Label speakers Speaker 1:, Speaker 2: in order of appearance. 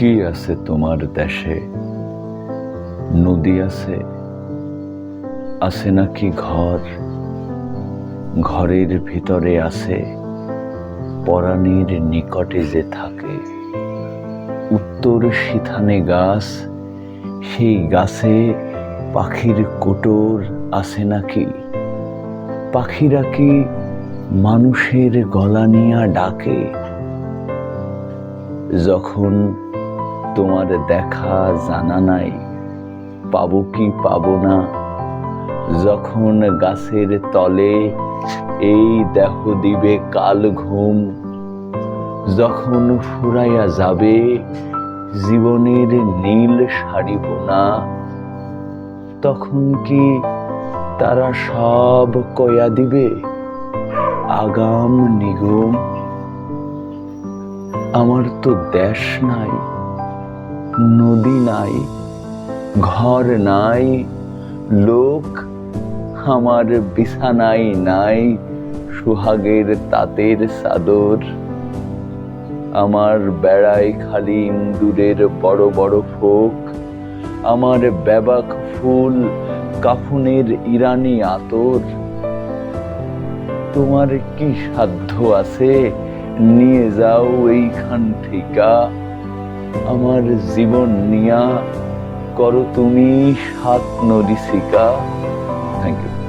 Speaker 1: কি আছে তোমার দেশে? নদী আছে? আছে নাকি ঘর? ঘরের ভিতরে আছে? পরাণীর নিকটে যে থাকে। উত্তর সিথানে গাছ, সেই গাছে পাখির কোটর আছে নাকি? পাখিরা কি মানুষের গলা নিয়া ডাকে? যখন তোমার দেখা জানা নাই। পাবো কি পাবো না? যখন গাছের তলে এই দেহ দিবে কাল ঘুম, যখন ফুরাইয়া যাবে জীবনের নীল শাড়ি বোনা, তখন কি তারা সব কয়া দিবে, আগাম নিগম? আমার তো দেশ নাই নদী নাই, ঘর নাই, লোক আমার বিছানাই নাই, সুহাগের তাঁতের চাদর। আমার বেড়ায় খালি ইন্দুরের বড় বড় ফোক। আমার ব্যাবাক ফুল কাফুনের ইরানি আতর। তোমার কি সাধ্য আছে? নিয়ে যাও এইখান থেকে আমার জীবন নিয়া করো তুমি সাত নদী শিকা থ্যাংক ইউ